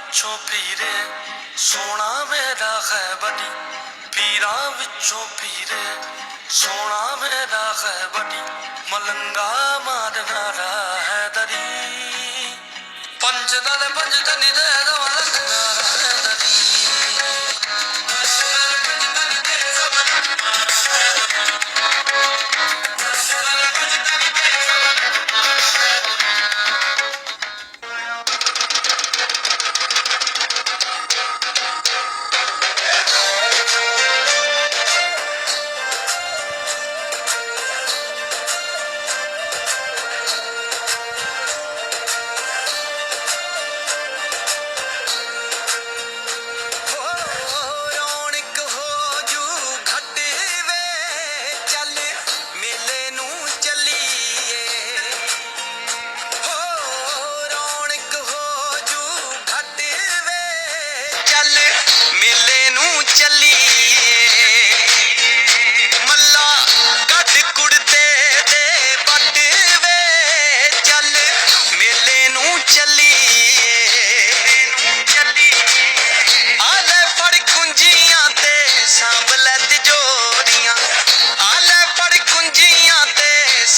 ਵਿੱਚੋਂ ਪੀਰੇ ਸੋਨਾ ਮੇਰਾ ਖੈਬਤੀ ਪੀਰਾ ਵਿੱਚੋਂ ਪੀਰੇ ਸੋਨਾ ਮੇਰਾ ਖੈਬਤੀ ਮਲੰਗਾ ਮਾਰਨਾ ਹੈ ਦਰੀ। ਪੰਜ ਨਾਲ ਪੰਜ ਤਨੀ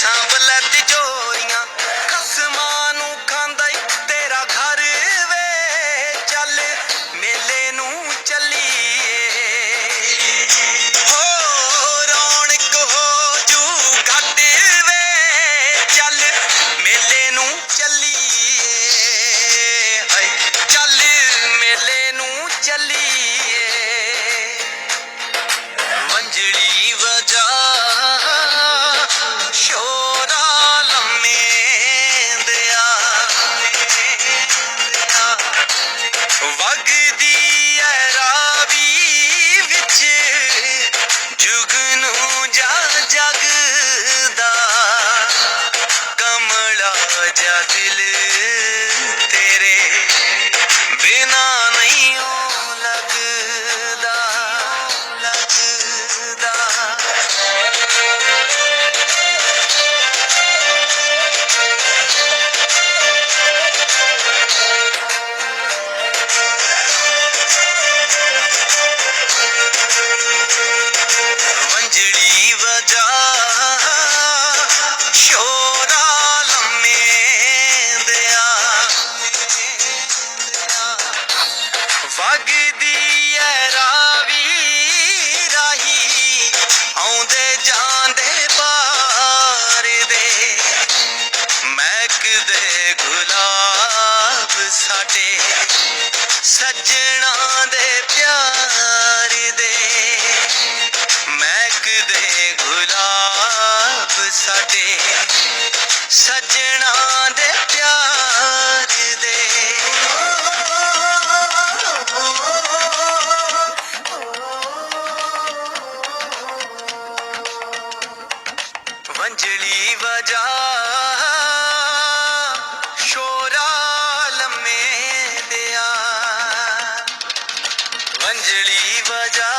सांवला যদি দিয়ে जली बजा